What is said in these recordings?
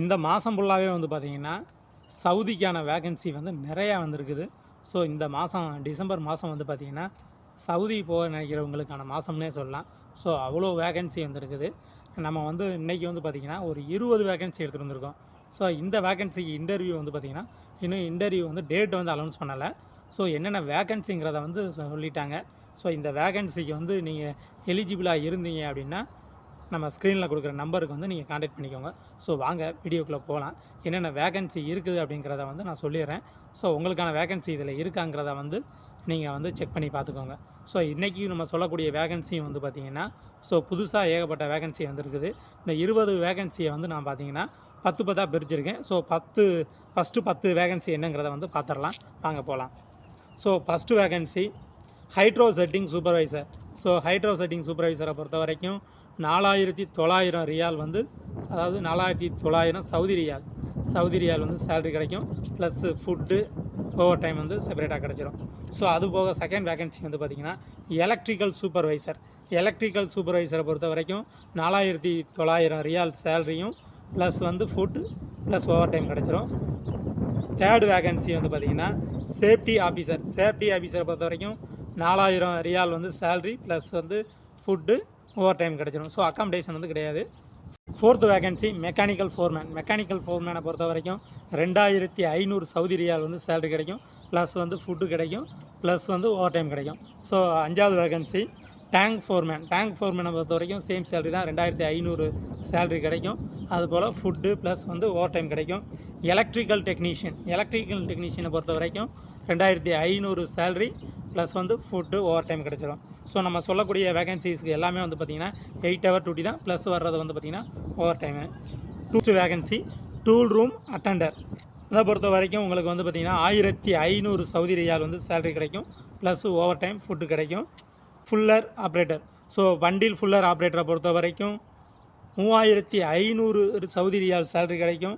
இந்த மாதம் ஃபுல்லாகவே வந்து பார்த்திங்கன்னா சவுதிக்கான வேகன்சி வந்து நிறையா வந்திருக்குது. ஸோ இந்த மாதம் டிசம்பர் மாதம் வந்து பார்த்திங்கன்னா சவுதி போக நினைக்கிறவங்களுக்கான மாதம்னே சொல்லலாம். ஸோ அவ்வளோ வேகன்சி வந்திருக்குது. நம்ம வந்து இன்றைக்கி வந்து பார்த்திங்கன்னா ஒரு இருபது வேகன்சி எடுத்துகிட்டு வந்திருக்கோம். ஸோ இந்த வேகன்சிக்கு இன்டர்வியூ வந்து பார்த்திங்கன்னா இன்னும் இன்டர்வியூ வந்து டேட் வந்து அனௌன்ஸ் பண்ணலை. ஸோ என்னென்ன வேகன்சிங்கிறத வந்து சொல்லிட்டாங்க. ஸோ இந்த வேகன்சிக்கு வந்து நீங்கள் எலிஜிபிளாக இருந்தீங்க அப்படின்னா நம்ம ஸ்க்ரீனில் கொடுக்குற நம்பருக்கு வந்து நீங்கள் காண்டாக்ட் பண்ணிக்கோங்க. ஸோ வாங்க வீடியோக்குள்ளே போகலாம் என்னென்ன வேகன்சி இருக்குது அப்படிங்கிறத வந்து நான் சொல்லிடுறேன். ஸோ உங்களுக்கான வேகன்சி இதில் இருக்காங்கிறத வந்து நீங்கள் வந்து செக் பண்ணி பார்த்துக்கோங்க. ஸோ இன்றைக்கி நம்ம சொல்லக்கூடிய வேகன்சியும் வந்து பார்த்திங்கன்னா ஸோ புதுசாக ஏகப்பட்ட வேகன்சி வந்துருக்குது. இந்த இருபது வேகன்சியை வந்து நான் பார்த்தீங்கன்னா பத்து பத்தாக பிரிச்சிருக்கேன். ஸோ பத்து ஃபஸ்ட்டு பத்து வேகன்சி என்னங்கிறத வந்து பார்த்துடலாம் வாங்க போகலாம் so first vacancy hydro setting supervisor so hydro setting சூப்பர்வைசரை பொறுத்த வரைக்கும் நாலாயிரத்தி தொள்ளாயிரம் ரியால் வந்து அதாவது நாலாயிரத்தி தொள்ளாயிரம் சவுதி ரியால். சவுதி ரியால் வந்து சேலரி கிடைக்கும். ப்ளஸ்ஸு ஃபுட்டு ஓவர் டைம் வந்து செப்பரேட்டாக கிடச்சிரும். ஸோ அது போக செகண்ட் வேகன்சி வந்து பார்த்திங்கன்னா எலக்ட்ரிக்கல் சூப்பர்வைசர் எலக்ட்ரிக்கல் சூப்பர்வைசரை பொறுத்த வரைக்கும் நாலாயிரத்தி தொள்ளாயிரம் ரியால் சேலரியும் ப்ளஸ் வந்து ஃபுட்டு ப்ளஸ் ஓவர் டைம் கிடச்சிரும். தேர்டு வேகன்சி வந்து பார்த்திங்கன்னா சேஃப்டி ஆஃபீஸர் சேஃப்டி ஆஃபீஸரை பொறுத்த வரைக்கும் நாலாயிரம் ரியால் வந்து சேல்ரி ப்ளஸ் வந்து ஃபுட்டு ஓவர் டைம் கிடச்சிரும். ஸோ அக்காமடேஷன் வந்து கிடையாது. Fourth vacancy mechanical foreman mechanical ஃபோர்மேனை பொறுத்த வரைக்கும் ரெண்டாயிரத்தி ஐநூறு சவுதி ரியால் வந்து சேலரி கிடைக்கும். ப்ளஸ் வந்து ஃபுட்டு கிடைக்கும். ப்ளஸ் வந்து ஓவர் டைம் கிடைக்கும். ஸோ அஞ்சாவது வேகன்சி டேங்க் ஃபோர்மேன் டேங்க் ஃபோர்மேனை பொறுத்த வரைக்கும் சேம் சேலரி தான். ரெண்டாயிரத்தி ஐநூறு சேலரி கிடைக்கும். அதுபோல் ஃபுட்டு ப்ளஸ் வந்து ஓவர் டைம் கிடைக்கும். எலக்ட்ரிக்கல் டெக்னீஷியன் எலக்ட்ரிக்கல் டெக்னீஷியனை பொறுத்த வரைக்கும் ரெண்டாயிரத்தி ஐநூறு சேலரி ப்ளஸ் வந்து ஃபுட்டு ஓவர் டைம் கிடைச்சிடும் ஸோ நம்ம சொல்லக்கூடிய வேகன்சிஸ்க்கு எல்லாமே வந்து பார்த்திங்கன்னா எயிட் ஹவர் டூட்டி தான். ப்ளஸ் வர்றது வந்து பார்த்திங்கன்னா over time two vacancy tool room attender அதை பொறுத்த வரைக்கும் உங்களுக்கு வந்து பார்த்திங்கன்னா ஆயிரத்தி ஐநூறு சவுதி ரியால் வந்து சேலரி கிடைக்கும். ப்ளஸ் ஓவர் டைம் ஃபுட்டு கிடைக்கும். ஃபுல்லர் ஆப்ரேட்டர் ஸோ வண்டில் ஃபுல்லர் ஆப்ரேட்டரை பொறுத்த வரைக்கும் மூவாயிரத்தி ஐநூறு சவுதி ரியால் சேலரி கிடைக்கும்.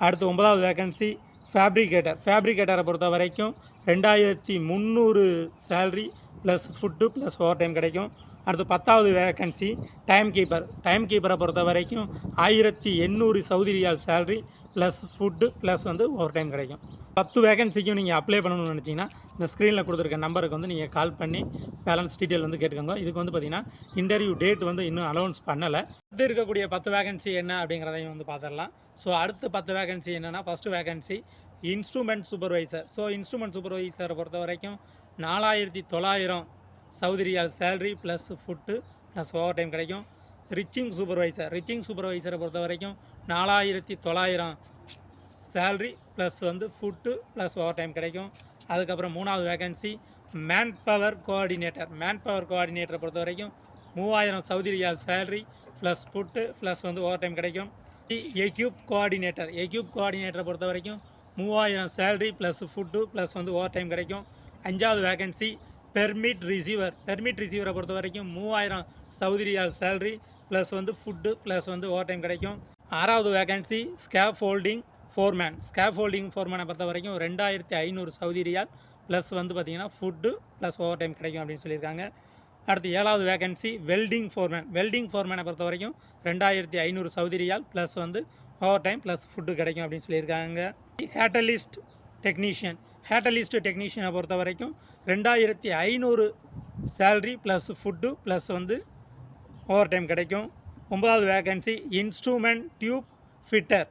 அடுத்து ஒன்பதாவது வேகன்சி ஃபேப்ரிகேட்டர் ஃபேப்ரிகேட்டரை பொறுத்த வரைக்கும் ரெண்டாயிரத்தி முந்நூறு salary plus food plus over time கிடைக்கும். அடுத்து பத்தாவது வேகன்சி டைம் கீப்பர் டைம் கீப்பரை பொறுத்த வரைக்கும் ஆயிரத்தி எண்ணூறு சவுதி ரியால் சேல்ரி ப்ளஸ் ஃபுட்டு ப்ளஸ் வந்து ஓவர் டைம் கிடைக்கும். பத்து வேகன்சிக்கும் நீங்கள் அப்ளை பண்ணணும்னு நினச்சிங்கன்னா இந்த ஸ்க்ரீனில் கொடுத்துருக்க நம்பருக்கு வந்து நீங்கள் கால் பண்ணி பேலன்ஸ் டீட்டெயில் வந்து கேட்டுக்கோங்க. இதுக்கு வந்து பார்த்தீங்கன்னா இன்டர்வியூ டேட் வந்து இன்னும் அனௌன்ஸ் பண்ணலை. அடுத்து இருக்கக்கூடிய பத்து வேகன்சி என்ன அப்படிங்கிறதையும் வந்து பார்த்துடலாம் ஸோ அடுத்து பத்து வேகன்சி என்னென்னா first vacancy instrument supervisor so instrument சூப்பர்வைசரை பொறுத்த வரைக்கும் நாலாயிரத்தி தொள்ளாயிரம் Saudi riyal salary salary plus food plus over time கிடைக்கும். ரிச்சிங் சூப்பர்வைசர் ரிச்சிங் சூப்பர்வைசரை பொறுத்த வரைக்கும் நாலாயிரத்தி தொள்ளாயிரம் சேல்ரி ப்ளஸ் வந்து ஃபுட்டு ப்ளஸ் ஓவர் டைம் கிடைக்கும். அதுக்கப்புறம் மூணாவது vacancy man power coordinator man power கோஆர்டினேட்டரை பொறுத்த வரைக்கும் மூவாயிரம் Saudi riyal salary plus food plus வந்து ஓவர் டைம் கிடைக்கும் எக்யூப் கோஆர்டினேட்டர் எக்யூப் கோஆர்டினேட்டரை பொறுத்த வரைக்கும் மூவாயிரம் சேலரி ப்ளஸ் ஃபுட்டு ப்ளஸ் வந்து ஓவர் டைம் கிடைக்கும். அஞ்சாவது வேகன்சி பெர்மிட் ரிசீவர் பெர்மிட் ரிசீவரை பொறுத்த வரைக்கும் மூவாயிரம் சவுதி ரியால் சேலரி ப்ளஸ் வந்து ஃபுட்டு ப்ளஸ் வந்து ஓவர் டைம் கிடைக்கும். ஆறாவது vacancy scaffolding foreman scaffolding ஃபோர்மேனை பொறுத்த வரைக்கும் ரெண்டாயிரத்தி ஐநூறு சவுதி ரியால் ப்ளஸ் வந்து பார்த்திங்கன்னா ஃபுட்டு ப்ளஸ் ஓவர் டைம் கிடைக்கும் அப்படின்னு சொல்லியிருக்காங்க. அடுத்து ஏழாவது வேகன்சி வெல்டிங் ஃபோர்மேன் வெல்டிங் ஃபோர்மேனை பொறுத்த வரைக்கும் ரெண்டாயிரத்தி ஐநூறு சவுதி ரியால் ப்ளஸ் வந்து ஓவர் டைம் ப்ளஸ் ஃபுட்டு கிடைக்கும் அப்படின்னு சொல்லியிருக்காங்க. ஹேட்டலிஸ்ட் டெக்னீஷியன் ஹேட்டலிஸ்ட் டெக்னீஷியனை பொறுத்த வரைக்கும் ரெண்டாயிரத்தி ஐநூறு சேல்ரி ப்ளஸ் ஃபுட்டு ப்ளஸ் வந்து ஓவர் டைம் கிடைக்கும். ஒன்பதாவது vacancy instrument tube fitter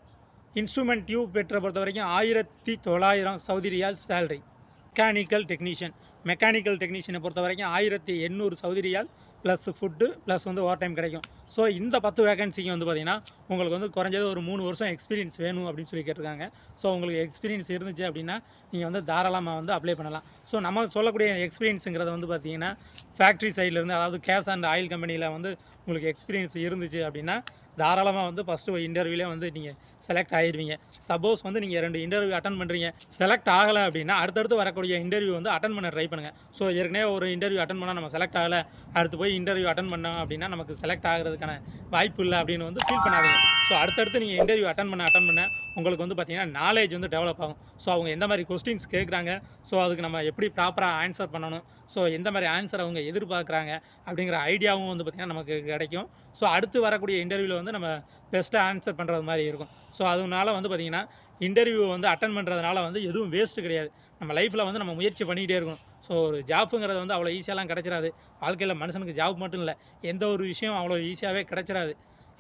instrument tube ஃபிட்டரை பொறுத்த வரைக்கும் ஆயிரத்தி தொள்ளாயிரம் சவுதி ரியால் சேல்ரி மெக்கானிக்கல் டெக்னீஷியன் மெக்கானிக்கல் டெக்னீஷியனை பொறுத்த வரைக்கும் ஆயிரத்தி எண்ணூறு சவுதரியால் ப்ளஸ் ஃபுட்டு ப்ளஸ் வந்து ஓவர் டைம் கிடைக்கும். ஸோ இந்த பத்து வேகன்சிக்கு வந்து பார்த்திங்கன்னா உங்களுக்கு வந்து குறைஞ்சது ஒரு மூணு வருஷம் எக்ஸ்பீரியன்ஸ் வேணும் அப்படின்னு சொல்லி கேட்டிருக்காங்க. ஸோ உங்களுக்கு எக்ஸ்பீரியன்ஸ் இருந்துச்சு அப்படின்னா நீங்கள் வந்து தாராளமாக வந்து அப்ளை பண்ணலாம். ஸோ நம்ம சொல்லக்கூடிய எக்ஸ்பீரியன்ஸுங்கிறது வந்து பார்த்தீங்கன்னா ஃபேக்ட்ரி சைட்லேருந்து அதாவது கேஸ் அண்ட் ஆயில் கம்பெனியில் வந்து உங்களுக்கு எக்ஸ்பீரியன்ஸ் இருந்துச்சு அப்படின்னா தாராளமாக வந்து ஃபஸ்ட்டு இன்டர்வியூலே வந்து நீங்கள் செலக்ட் ஆகிடுவீங்க சப்போஸ் வந்து நீங்கள் ரெண்டு இன்டர்வியூ அட்டன் பண்ணுறீங்க செலக்ட் ஆகலை அப்படின்னா அடுத்தடுத்து வரக்கூடிய இன்டர்வியூ வந்து அட்டன் பண்ண ட்ரை பண்ணுங்கள் ஸோ ஏற்கனவே ஒரு இன்டர்வியூ அட்டன் பண்ணால் நம்ம செலக்ட் ஆகலை. அடுத்து போய் இன்டர்வியூ அட்டன் பண்ணோம் அப்படின்னா நமக்கு செலக்ட் ஆகிறதுக்கான வாய்ப்பு இல்லை அப்படின்னு வந்து ஃபீல் பண்ணாதீங்க. ஸோ அடுத்தடுத்து நீங்கள் இன்டர்வியூ அட்டன் பண்ண அட்டன் பண்ண உங்களுக்கு வந்து பார்த்தீங்கன்னா நாலேஜ் வந்து டெவலப் ஆகும். ஸோ அவங்க எந்த மாதிரி கொஸ்டின்ஸ் கேட்குறாங்க ஸோ அதுக்கு நம்ம எப்படி ப்ராப்பராக ஆன்சர் பண்ணணும்? ஸோ எந்த மாதிரி ஆன்சர் அவங்க எதிர்பார்க்குறாங்க? அப்படிங்கிற ஐடியாவும் வந்து பார்த்திங்கன்னா நமக்கு கிடைக்கும். ஸோ அடுத்து வரக்கூடிய இன்டர்வியூவில் வந்து நம்ம பெஸ்ட்டாக ஆன்சர் பண்ணுறது மாதிரி இருக்கும். ஸோ அதனால வந்து பார்த்திங்கன்னா இன்டர்வியூ வந்து அட்டன் பண்ணுறதுனால வந்து எதுவும் வேஸ்ட்டு கிடையாது. நம்ம லைஃப்பில் வந்து நம்ம முயற்சி பண்ணிக்கிட்டே இருக்கணும். ஸோ ஒரு ஜாப்புங்கிறது வந்து அவ்வளோ ஈஸியாலாம் கிடச்சிடாது வாழ்க்கையில் மனுஷனுக்கு ஜாப் மட்டும் இல்லை. எந்த ஒரு விஷயம் அவ்வளோ ஈஸியாகவே கிடச்சிடாது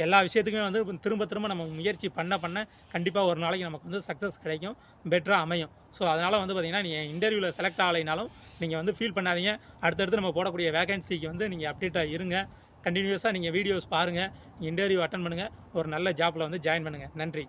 எல்லா விஷயத்துக்குமே வந்து திரும்ப திரும்ப நம்ம முயற்சி பண்ண பண்ண கண்டிப்பாக ஒரு நாளைக்கு நமக்கு வந்து சக்ஸஸ் கிடைக்கும் பெட்டராக அமையும். ஸோ அதனால் வந்து பார்த்தீங்கன்னா நீங்கள் இன்டர்வியூவில் செலக்ட் ஆகலைனாலும் நீங்கள் வந்து ஃபீல் பண்ணாதீங்க. அடுத்தடுத்து நம்ம போடக்கூடிய வேகன்சிக்கு வந்து நீங்கள் அப்டேட்டாக இருங்க. கண்டினியூஸாக நீங்கள் வீடியோஸ் பாருங்கள் இன்டர்வியூ அட்டன் பண்ணுங்கள் ஒரு நல்ல ஜாப்பில் வந்து ஜாயின் பண்ணுங்கள் நன்றி.